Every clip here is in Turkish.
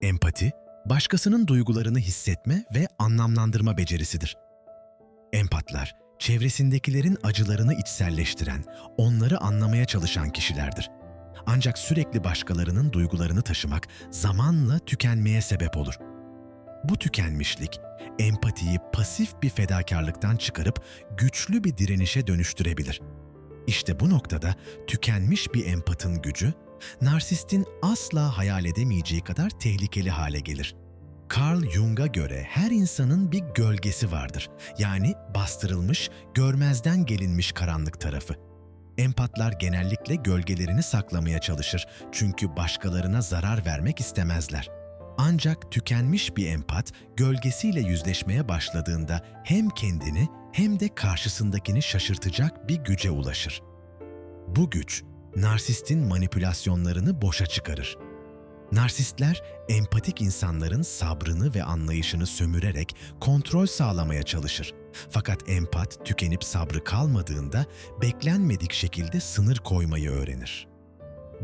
Empati, başkasının duygularını hissetme ve anlamlandırma becerisidir. Empatlar, çevresindekilerin acılarını içselleştiren, onları anlamaya çalışan kişilerdir. Ancak sürekli başkalarının duygularını taşımak zamanla tükenmeye sebep olur. Bu tükenmişlik, empatiyi pasif bir fedakarlıktan çıkarıp güçlü bir direnişe dönüştürebilir. İşte bu noktada tükenmiş bir empatın gücü, narsistin asla hayal edemeyeceği kadar tehlikeli hale gelir. Carl Jung'a göre her insanın bir gölgesi vardır. Yani bastırılmış, görmezden gelinmiş karanlık tarafı. Empatlar genellikle gölgelerini saklamaya çalışır çünkü başkalarına zarar vermek istemezler. Ancak tükenmiş bir empat gölgesiyle yüzleşmeye başladığında hem kendini hem de karşısındakini şaşırtacak bir güce ulaşır. Bu güç, narsistin manipülasyonlarını boşa çıkarır. Narsistler, empatik insanların sabrını ve anlayışını sömürerek kontrol sağlamaya çalışır. Fakat empat tükenip sabrı kalmadığında beklenmedik şekilde sınır koymayı öğrenir.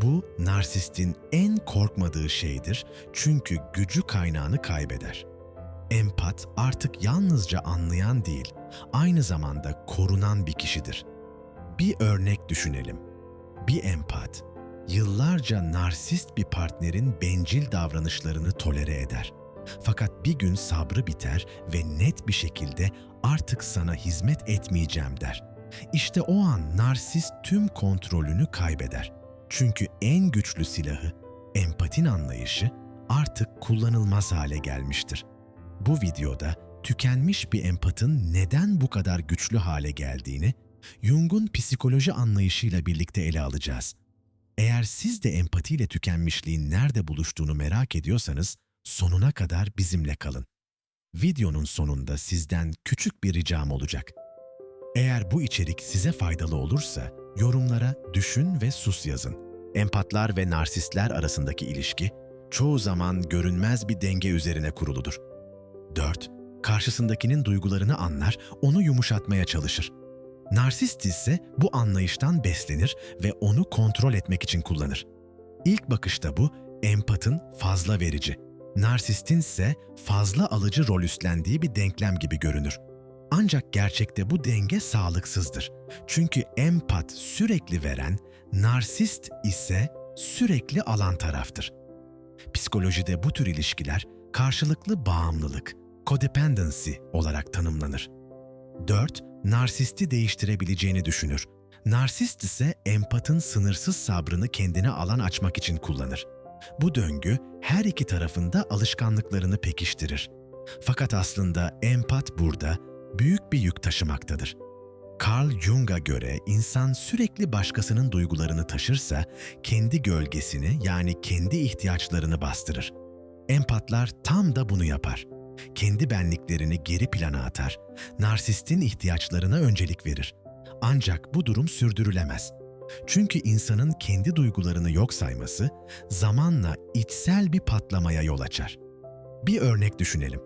Bu, narsistin en korkmadığı şeydir çünkü gücü kaynağını kaybeder. Empat artık yalnızca anlayan değil, aynı zamanda korunan bir kişidir. Bir örnek düşünelim. Bir empat, yıllarca narsist bir partnerin bencil davranışlarını tolere eder. Fakat bir gün sabrı biter ve net bir şekilde artık sana hizmet etmeyeceğim der. İşte o an narsist tüm kontrolünü kaybeder. Çünkü en güçlü silahı, empatin anlayışı artık kullanılmaz hale gelmiştir. Bu videoda tükenmiş bir empatın neden bu kadar güçlü hale geldiğini, Jung'un psikoloji anlayışıyla birlikte ele alacağız. Eğer siz de empatiyle tükenmişliğin nerede buluştuğunu merak ediyorsanız sonuna kadar bizimle kalın. Videonun sonunda sizden küçük bir ricam olacak. Eğer bu içerik size faydalı olursa yorumlara düşün ve sus yazın. Empatlar ve narsistler arasındaki ilişki çoğu zaman görünmez bir denge üzerine kuruludur. 4. Karşısındakinin duygularını anlar, onu yumuşatmaya çalışır. Narsist ise bu anlayıştan beslenir ve onu kontrol etmek için kullanır. İlk bakışta bu empatın fazla verici, narsistin ise fazla alıcı rol üstlendiği bir denklem gibi görünür. Ancak gerçekte bu denge sağlıksızdır. Çünkü empat sürekli veren, narsist ise sürekli alan taraftır. Psikolojide bu tür ilişkiler karşılıklı bağımlılık, codependency olarak tanımlanır. 4. Narsisti değiştirebileceğini düşünür. Narsist ise empatın sınırsız sabrını kendine alan açmak için kullanır. Bu döngü her iki tarafında alışkanlıklarını pekiştirir. Fakat aslında empat burada büyük bir yük taşımaktadır. Carl Jung'a göre insan sürekli başkasının duygularını taşırsa kendi gölgesini yani kendi ihtiyaçlarını bastırır. Empatlar tam da bunu yapar. Kendi benliklerini geri plana atar, narsistin ihtiyaçlarına öncelik verir. Ancak bu durum sürdürülemez. Çünkü insanın kendi duygularını yok sayması zamanla içsel bir patlamaya yol açar. Bir örnek düşünelim.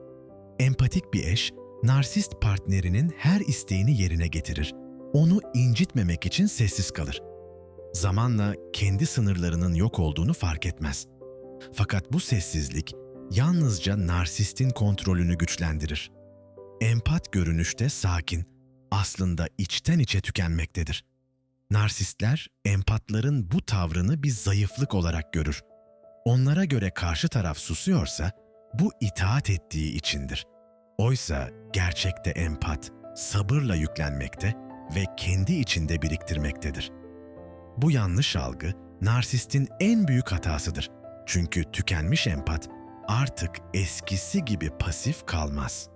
Empatik bir eş, narsist partnerinin her isteğini yerine getirir. Onu incitmemek için sessiz kalır. Zamanla kendi sınırlarının yok olduğunu fark etmez. Fakat bu sessizlik yalnızca narsistin kontrolünü güçlendirir. Empat görünüşte sakin, aslında içten içe tükenmektedir. Narsistler empatların bu tavrını bir zayıflık olarak görür. Onlara göre karşı taraf susuyorsa bu itaat ettiği içindir. Oysa gerçekte empat sabırla yüklenmekte ve kendi içinde biriktirmektedir. Bu yanlış algı narsistin en büyük hatasıdır. Çünkü tükenmiş empat artık eskisi gibi pasif kalmaz.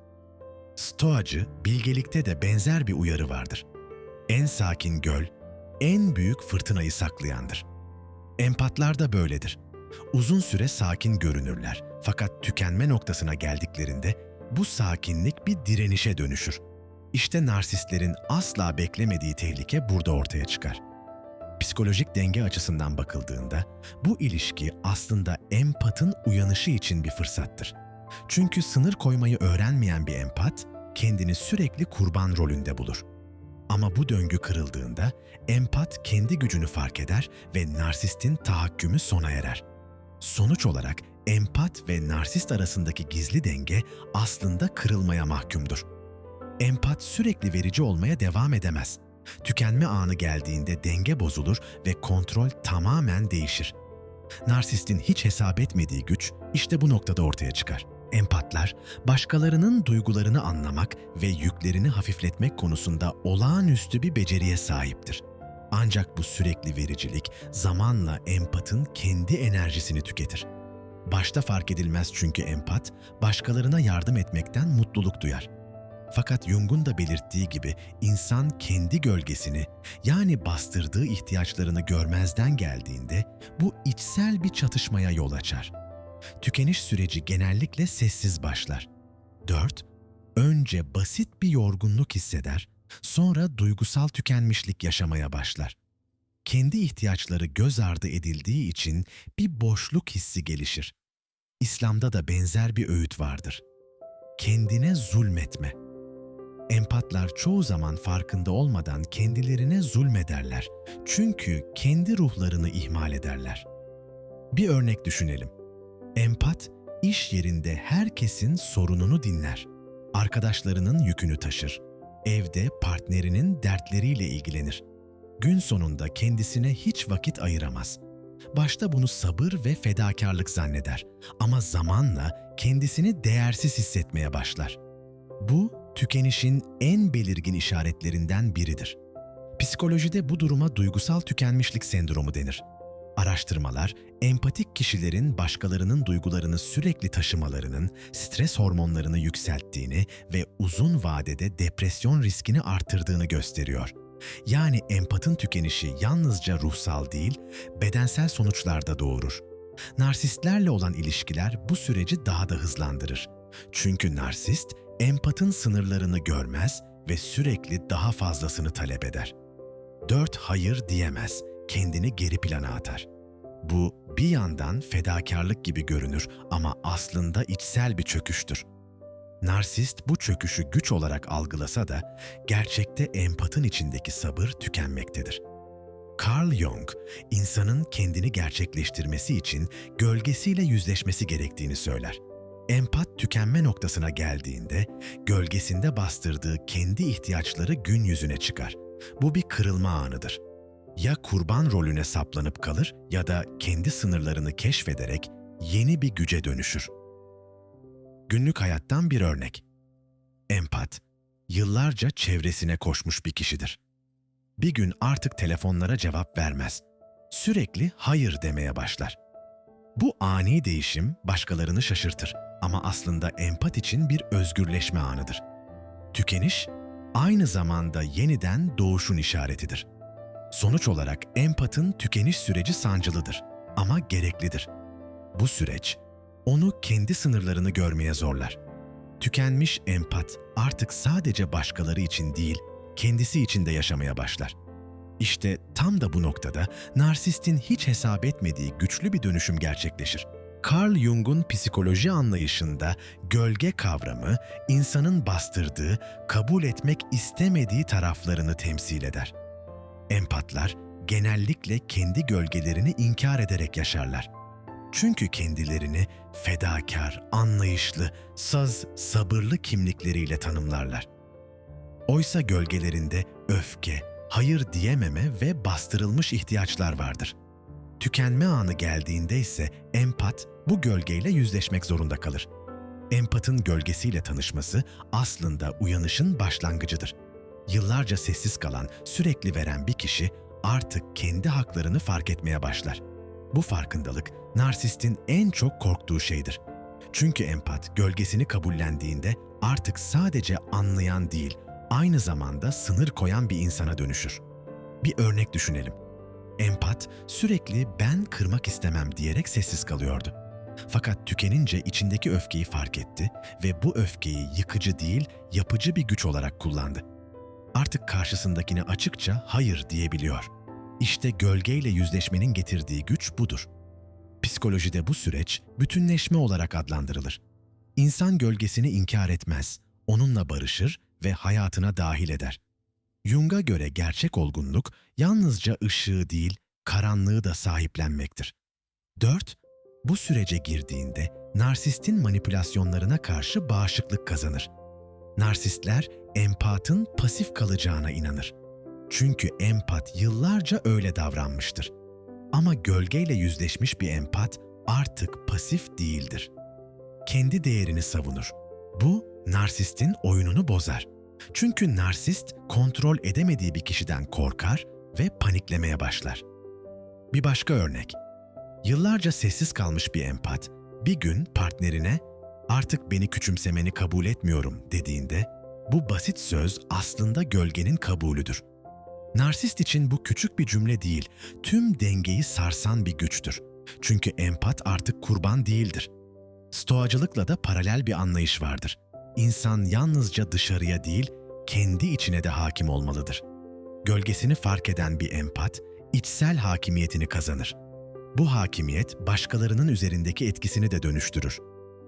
Stoacı bilgelikte de benzer bir uyarı vardır. En sakin göl, en büyük fırtınayı saklayandır. Empatlar da böyledir. Uzun süre sakin görünürler fakat tükenme noktasına geldiklerinde bu sakinlik bir direnişe dönüşür. İşte narsistlerin asla beklemediği tehlike burada ortaya çıkar. Psikolojik denge açısından bakıldığında bu ilişki aslında empatın uyanışı için bir fırsattır. Çünkü sınır koymayı öğrenmeyen bir empat kendini sürekli kurban rolünde bulur. Ama bu döngü kırıldığında empat kendi gücünü fark eder ve narsistin tahakkümü sona erer. Sonuç olarak empat ve narsist arasındaki gizli denge aslında kırılmaya mahkumdur. Empat sürekli verici olmaya devam edemez. Tükenme anı geldiğinde denge bozulur ve kontrol tamamen değişir. Narsistin hiç hesap etmediği güç işte bu noktada ortaya çıkar. Empatlar, başkalarının duygularını anlamak ve yüklerini hafifletmek konusunda olağanüstü bir beceriye sahiptir. Ancak bu sürekli vericilik zamanla empatın kendi enerjisini tüketir. Başta fark edilmez çünkü empat, başkalarına yardım etmekten mutluluk duyar. Fakat Jung'un da belirttiği gibi insan kendi gölgesini yani bastırdığı ihtiyaçlarını görmezden geldiğinde bu içsel bir çatışmaya yol açar. Tükeniş süreci genellikle sessiz başlar. 4. Önce basit bir yorgunluk hisseder, sonra duygusal tükenmişlik yaşamaya başlar. Kendi ihtiyaçları göz ardı edildiği için bir boşluk hissi gelişir. İslam'da da benzer bir öğüt vardır. Kendine zulmetme. Empatlar çoğu zaman farkında olmadan kendilerine zulmederler. Çünkü kendi ruhlarını ihmal ederler. Bir örnek düşünelim. Empat, iş yerinde herkesin sorununu dinler. Arkadaşlarının yükünü taşır. Evde partnerinin dertleriyle ilgilenir. Gün sonunda kendisine hiç vakit ayıramaz. Başta bunu sabır ve fedakarlık zanneder ama zamanla kendisini değersiz hissetmeye başlar. Bu tükenişin en belirgin işaretlerinden biridir. Psikolojide bu duruma duygusal tükenmişlik sendromu denir. Araştırmalar, empatik kişilerin başkalarının duygularını sürekli taşımalarının stres hormonlarını yükselttiğini ve uzun vadede depresyon riskini artırdığını gösteriyor. Yani empatın tükenişi yalnızca ruhsal değil, bedensel sonuçlar da doğurur. Narsistlerle olan ilişkiler bu süreci daha da hızlandırır. Çünkü narsist empatın sınırlarını görmez ve sürekli daha fazlasını talep eder. Dört hayır diyemez, kendini geri plana atar. Bu bir yandan fedakarlık gibi görünür ama aslında içsel bir çöküştür. Narsist bu çöküşü güç olarak algılasa da gerçekte empatın içindeki sabır tükenmektedir. Carl Jung, insanın kendini gerçekleştirmesi için gölgesiyle yüzleşmesi gerektiğini söyler. Empat tükenme noktasına geldiğinde gölgesinde bastırdığı kendi ihtiyaçları gün yüzüne çıkar. Bu bir kırılma anıdır. Ya kurban rolüne saplanıp kalır ya da kendi sınırlarını keşfederek yeni bir güce dönüşür. Günlük hayattan bir örnek. Empat, yıllarca çevresine koşmuş bir kişidir. Bir gün artık telefonlara cevap vermez. Sürekli hayır demeye başlar. Bu ani değişim başkalarını şaşırtır ama aslında empat için bir özgürleşme anıdır. Tükeniş aynı zamanda yeniden doğuşun işaretidir. Sonuç olarak empatın tükeniş süreci sancılıdır ama gereklidir. Bu süreç onu kendi sınırlarını görmeye zorlar. Tükenmiş empat artık sadece başkaları için değil, kendisi için de yaşamaya başlar. İşte tam da bu noktada narsistin hiç hesap etmediği güçlü bir dönüşüm gerçekleşir. Carl Jung'un psikoloji anlayışında gölge kavramı insanın bastırdığı, kabul etmek istemediği taraflarını temsil eder. Empatlar genellikle kendi gölgelerini inkar ederek yaşarlar. Çünkü kendilerini fedakar, anlayışlı, saz, sabırlı kimlikleriyle tanımlarlar. Oysa gölgelerinde öfke, hayır diyememe ve bastırılmış ihtiyaçlar vardır. Tükenme anı geldiğinde ise empat bu gölgeyle yüzleşmek zorunda kalır. Empatın gölgesiyle tanışması aslında uyanışın başlangıcıdır. Yıllarca sessiz kalan, sürekli veren bir kişi artık kendi haklarını fark etmeye başlar. Bu farkındalık narsistin en çok korktuğu şeydir. Çünkü empat gölgesini kabullendiğinde artık sadece anlayan değil, aynı zamanda sınır koyan bir insana dönüşür. Bir örnek düşünelim. Empat sürekli ben kırmak istemem diyerek sessiz kalıyordu. Fakat tükenince içindeki öfkeyi fark etti ve bu öfkeyi yıkıcı değil, yapıcı bir güç olarak kullandı. Artık karşısındakine açıkça hayır diyebiliyor. İşte gölgeyle yüzleşmenin getirdiği güç budur. Psikolojide bu süreç bütünleşme olarak adlandırılır. İnsan gölgesini inkar etmez, onunla barışır ve hayatına dahil eder. Jung'a göre gerçek olgunluk yalnızca ışığı değil, karanlığı da sahiplenmektir. 4. Bu sürece girdiğinde narsistin manipülasyonlarına karşı bağışıklık kazanır. Narsistler empatın pasif kalacağına inanır. Çünkü empat yıllarca öyle davranmıştır. Ama gölgeyle yüzleşmiş bir empat artık pasif değildir. Kendi değerini savunur. Bu narsistin oyununu bozar. Çünkü narsist kontrol edemediği bir kişiden korkar ve paniklemeye başlar. Bir başka örnek. Yıllarca sessiz kalmış bir empat bir gün partnerine "Artık beni küçümsemeni kabul etmiyorum." dediğinde bu basit söz aslında gölgenin kabulüdür. Narsist için bu küçük bir cümle değil, tüm dengeyi sarsan bir güçtür. Çünkü empat artık kurban değildir. Stoacılıkla da paralel bir anlayış vardır. İnsan yalnızca dışarıya değil, kendi içine de hakim olmalıdır. Gölgesini fark eden bir empat, içsel hakimiyetini kazanır. Bu hakimiyet başkalarının üzerindeki etkisini de dönüştürür.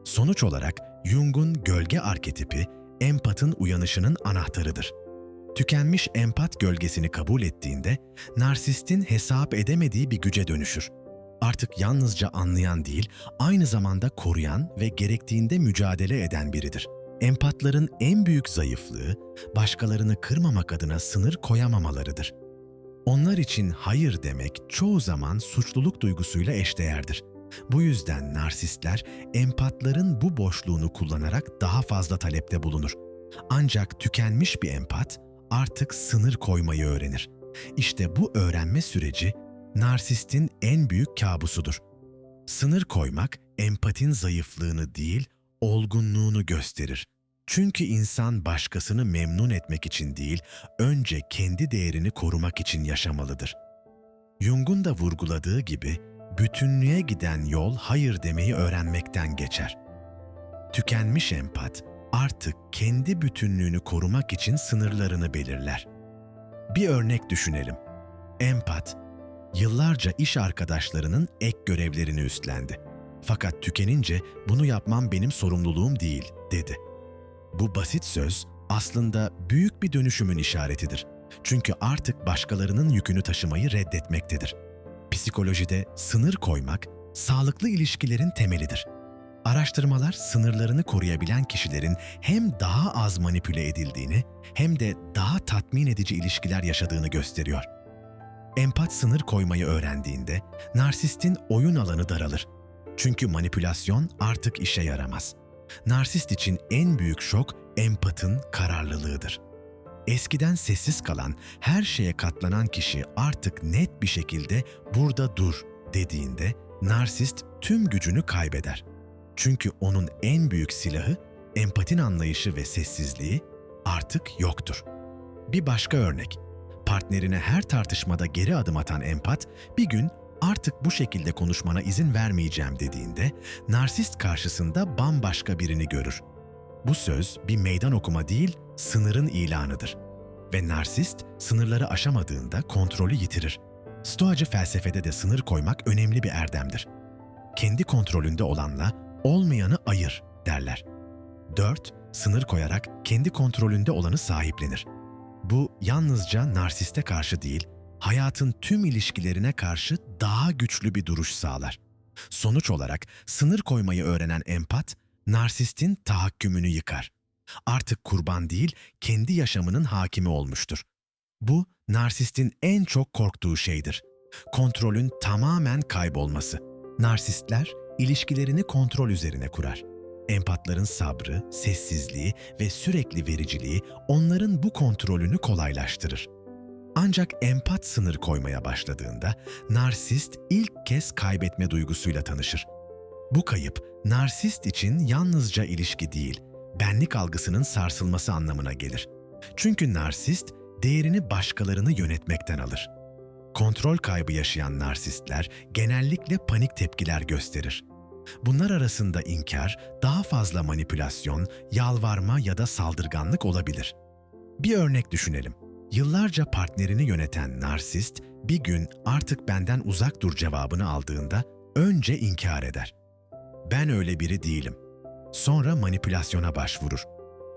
Sonuç olarak Jung'un gölge arketipi empatın uyanışının anahtarıdır. Tükenmiş empat gölgesini kabul ettiğinde narsistin hesap edemediği bir güce dönüşür. Artık yalnızca anlayan değil, aynı zamanda koruyan ve gerektiğinde mücadele eden biridir. Empatların en büyük zayıflığı başkalarını kırmamak adına sınır koyamamalarıdır. Onlar için hayır demek çoğu zaman suçluluk duygusuyla eşdeğerdir. Bu yüzden narsistler empatların bu boşluğunu kullanarak daha fazla talepte bulunur. Ancak tükenmiş bir empat artık sınır koymayı öğrenir. İşte bu öğrenme süreci narsistin en büyük kabusudur. Sınır koymak empatin zayıflığını değil, olgunluğunu gösterir. Çünkü insan başkasını memnun etmek için değil, önce kendi değerini korumak için yaşamalıdır. Jung'un da vurguladığı gibi, bütünlüğe giden yol hayır demeyi öğrenmekten geçer. Tükenmiş empat artık kendi bütünlüğünü korumak için sınırlarını belirler. Bir örnek düşünelim. Empat, yıllarca iş arkadaşlarının ek görevlerini üstlendi. Fakat tükenince bunu yapmam benim sorumluluğum değil, dedi. Bu basit söz aslında büyük bir dönüşümün işaretidir. Çünkü artık başkalarının yükünü taşımayı reddetmektedir. Psikolojide sınır koymak, sağlıklı ilişkilerin temelidir. Araştırmalar sınırlarını koruyabilen kişilerin hem daha az manipüle edildiğini hem de daha tatmin edici ilişkiler yaşadığını gösteriyor. Empat sınır koymayı öğrendiğinde narsistin oyun alanı daralır. Çünkü manipülasyon artık işe yaramaz. Narsist için en büyük şok empatın kararlılığıdır. Eskiden sessiz kalan, her şeye katlanan kişi artık net bir şekilde burada dur dediğinde narsist tüm gücünü kaybeder. Çünkü onun en büyük silahı empatin anlayışı ve sessizliği artık yoktur. Bir başka örnek. Partnerine her tartışmada geri adım atan empat bir gün artık bu şekilde konuşmana izin vermeyeceğim dediğinde narsist karşısında bambaşka birini görür. Bu söz bir meydan okuma değil, sınırın ilanıdır. Ve narsist sınırları aşamadığında kontrolü yitirir. Stoacı felsefede de sınır koymak önemli bir erdemdir. Kendi kontrolünde olanla olmayanı ayır derler. 4. Sınır koyarak kendi kontrolünde olanı sahiplenir. Bu yalnızca narsiste karşı değil, hayatın tüm ilişkilerine karşı daha güçlü bir duruş sağlar. Sonuç olarak sınır koymayı öğrenen empat, narsistin tahakkümünü yıkar. Artık kurban değil, kendi yaşamının hakimi olmuştur. Bu, narsistin en çok korktuğu şeydir. Kontrolün tamamen kaybolması. Narsistler, ilişkilerini kontrol üzerine kurar. Empatların sabrı, sessizliği ve sürekli vericiliği onların bu kontrolünü kolaylaştırır. Ancak empat sınır koymaya başladığında narsist ilk kez kaybetme duygusuyla tanışır. Bu kayıp narsist için yalnızca ilişki değil, benlik algısının sarsılması anlamına gelir. Çünkü narsist değerini başkalarını yönetmekten alır. Kontrol kaybı yaşayan narsistler genellikle panik tepkiler gösterir. Bunlar arasında inkar, daha fazla manipülasyon, yalvarma ya da saldırganlık olabilir. Bir örnek düşünelim. Yıllarca partnerini yöneten narsist bir gün artık benden uzak dur cevabını aldığında önce inkar eder. Ben öyle biri değilim. Sonra manipülasyona başvurur.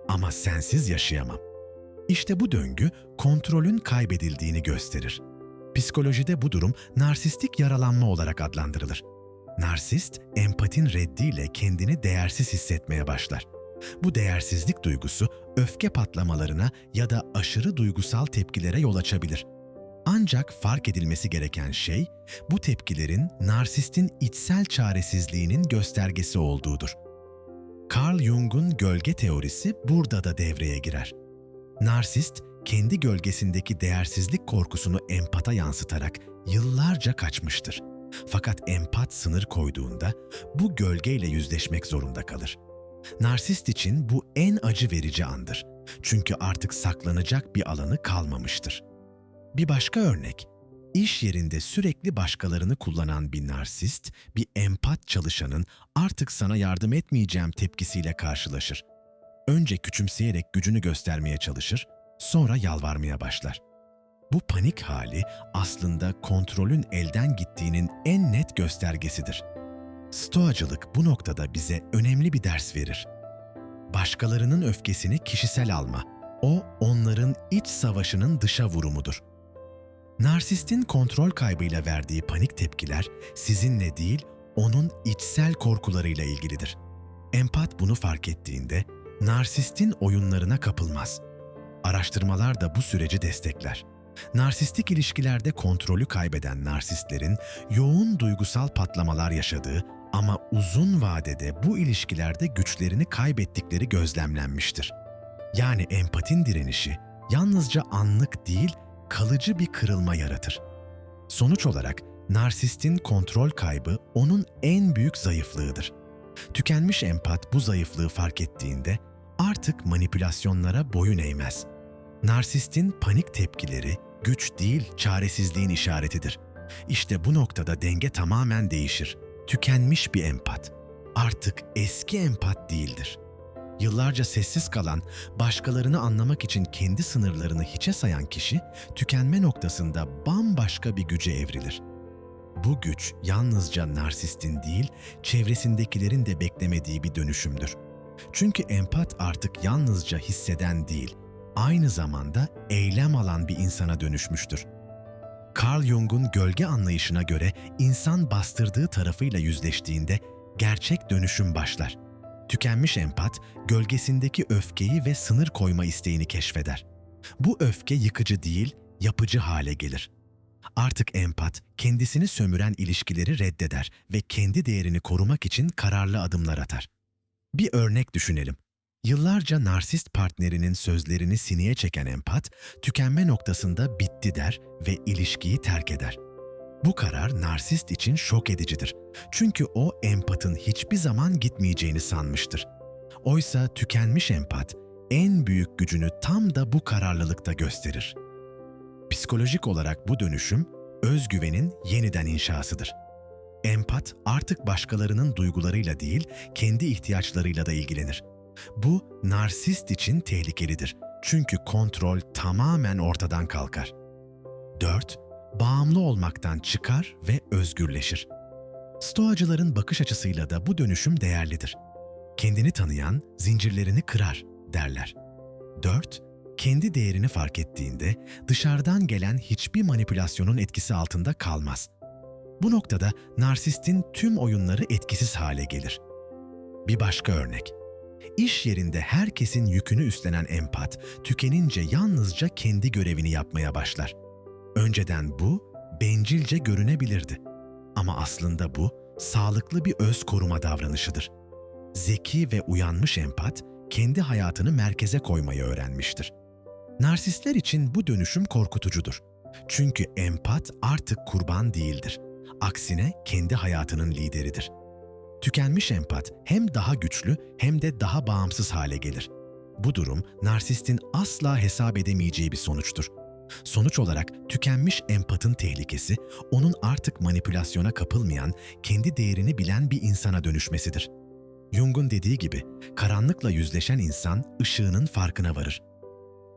Ama sensiz yaşayamam. İşte bu döngü kontrolün kaybedildiğini gösterir. Psikolojide bu durum narsistik yaralanma olarak adlandırılır. Narsist, empatin reddiyle kendini değersiz hissetmeye başlar. Bu değersizlik duygusu öfke patlamalarına ya da aşırı duygusal tepkilere yol açabilir. Ancak fark edilmesi gereken şey, bu tepkilerin narsistin içsel çaresizliğinin göstergesi olduğudur. Carl Jung'un gölge teorisi burada da devreye girer. Narsist, kendi gölgesindeki değersizlik korkusunu empata yansıtarak yıllarca kaçmıştır. Fakat empat sınır koyduğunda bu gölgeyle yüzleşmek zorunda kalır. Narsist için bu en acı verici andır. Çünkü artık saklanacak bir alanı kalmamıştır. Bir başka örnek, iş yerinde sürekli başkalarını kullanan bir narsist, bir empat çalışanın artık sana yardım etmeyeceğim tepkisiyle karşılaşır. Önce küçümseyerek gücünü göstermeye çalışır, sonra yalvarmaya başlar. Bu panik hali aslında kontrolün elden gittiğinin en net göstergesidir. Stoacılık bu noktada bize önemli bir ders verir. Başkalarının öfkesini kişisel alma. O onların iç savaşının dışa vurumudur. Narsistin kontrol kaybıyla verdiği panik tepkiler sizinle değil, onun içsel korkularıyla ilgilidir. Empat bunu fark ettiğinde narsistin oyunlarına kapılmaz. Araştırmalar da bu süreci destekler. Narsistik ilişkilerde kontrolü kaybeden narsistlerin yoğun duygusal patlamalar yaşadığı ama uzun vadede bu ilişkilerde güçlerini kaybettikleri gözlemlenmiştir. Yani empatin direnişi yalnızca anlık değil, kalıcı bir kırılma yaratır. Sonuç olarak narsistin kontrol kaybı onun en büyük zayıflığıdır. Tükenmiş empat bu zayıflığı fark ettiğinde artık manipülasyonlara boyun eğmez. Narsistin panik tepkileri güç değil, çaresizliğin işaretidir. İşte bu noktada denge tamamen değişir. Tükenmiş bir empat artık eski empat değildir. Yıllarca sessiz kalan, başkalarını anlamak için kendi sınırlarını hiçe sayan kişi, tükenme noktasında bambaşka bir güce evrilir. Bu güç yalnızca narsistin değil, çevresindekilerin de beklemediği bir dönüşümdür. Çünkü empat artık yalnızca hisseden değil, aynı zamanda eylem alan bir insana dönüşmüştür. Carl Jung'un gölge anlayışına göre insan bastırdığı tarafıyla yüzleştiğinde gerçek dönüşüm başlar. Tükenmiş empat, gölgesindeki öfkeyi ve sınır koyma isteğini keşfeder. Bu öfke yıkıcı değil, yapıcı hale gelir. Artık empat, kendisini sömüren ilişkileri reddeder ve kendi değerini korumak için kararlı adımlar atar. Bir örnek düşünelim. Yıllarca narsist partnerinin sözlerini sineye çeken empat, tükenme noktasında bitti der ve ilişkiyi terk eder. Bu karar narsist için şok edicidir. Çünkü o empatın hiçbir zaman gitmeyeceğini sanmıştır. Oysa tükenmiş empat en büyük gücünü tam da bu kararlılıkta gösterir. Psikolojik olarak bu dönüşüm özgüvenin yeniden inşasıdır. Empat artık başkalarının duygularıyla değil, kendi ihtiyaçlarıyla da ilgilenir. Bu narsist için tehlikelidir. Çünkü kontrol tamamen ortadan kalkar. 4. Bağımlı olmaktan çıkar ve özgürleşir. Stoacıların bakış açısıyla da bu dönüşüm değerlidir. Kendini tanıyan zincirlerini kırar derler. 4. Kendi değerini fark ettiğinde dışarıdan gelen hiçbir manipülasyonun etkisi altında kalmaz. Bu noktada narsistin tüm oyunları etkisiz hale gelir. Bir başka örnek. İş yerinde herkesin yükünü üstlenen empat, tükenince yalnızca kendi görevini yapmaya başlar. Önceden bu bencilce görünebilirdi. Ama aslında bu sağlıklı bir öz koruma davranışıdır. Zeki ve uyanmış empat kendi hayatını merkeze koymayı öğrenmiştir. Narsistler için bu dönüşüm korkutucudur. Çünkü empat artık kurban değildir. Aksine kendi hayatının lideridir. Tükenmiş empat hem daha güçlü hem de daha bağımsız hale gelir. Bu durum narsistin asla hesap edemeyeceği bir sonuçtur. Sonuç olarak tükenmiş empatın tehlikesi onun artık manipülasyona kapılmayan, kendi değerini bilen bir insana dönüşmesidir. Jung'un dediği gibi karanlıkla yüzleşen insan ışığının farkına varır.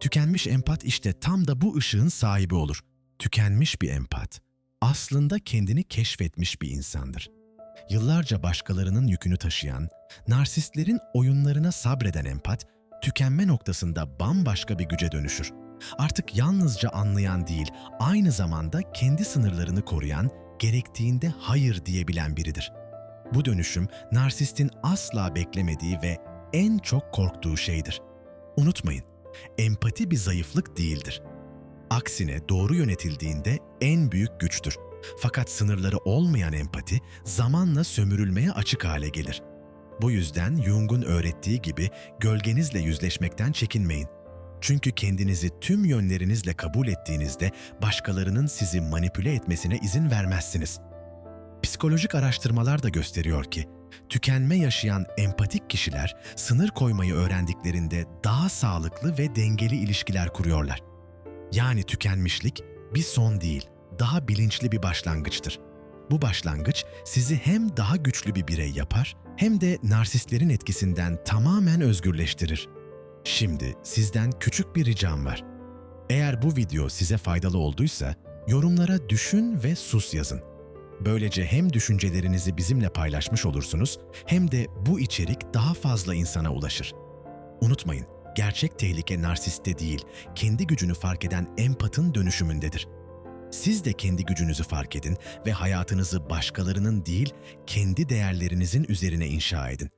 Tükenmiş empat işte tam da bu ışığın sahibi olur. Tükenmiş bir empat aslında kendini keşfetmiş bir insandır. Yıllarca başkalarının yükünü taşıyan, narsistlerin oyunlarına sabreden empat, tükenme noktasında bambaşka bir güce dönüşür. Artık yalnızca anlayan değil, aynı zamanda kendi sınırlarını koruyan, gerektiğinde hayır diyebilen biridir. Bu dönüşüm narsistin asla beklemediği ve en çok korktuğu şeydir. Unutmayın, empati bir zayıflık değildir. Aksine doğru yönetildiğinde en büyük güçtür. Fakat sınırları olmayan empati zamanla sömürülmeye açık hale gelir. Bu yüzden Jung'un öğrettiği gibi gölgenizle yüzleşmekten çekinmeyin. Çünkü kendinizi tüm yönlerinizle kabul ettiğinizde başkalarının sizi manipüle etmesine izin vermezsiniz. Psikolojik araştırmalar da gösteriyor ki, tükenme yaşayan empatik kişiler sınır koymayı öğrendiklerinde daha sağlıklı ve dengeli ilişkiler kuruyorlar. Yani tükenmişlik bir son değil, daha bilinçli bir başlangıçtır. Bu başlangıç sizi hem daha güçlü bir birey yapar hem de narsistlerin etkisinden tamamen özgürleştirir. Şimdi sizden küçük bir ricam var. Eğer bu video size faydalı olduysa yorumlara düşün ve sus yazın. Böylece hem düşüncelerinizi bizimle paylaşmış olursunuz hem de bu içerik daha fazla insana ulaşır. Unutmayın, gerçek tehlike narsiste değil, kendi gücünü fark eden empatın dönüşümündedir. Siz de kendi gücünüzü fark edin ve hayatınızı başkalarının değil, kendi değerlerinizin üzerine inşa edin.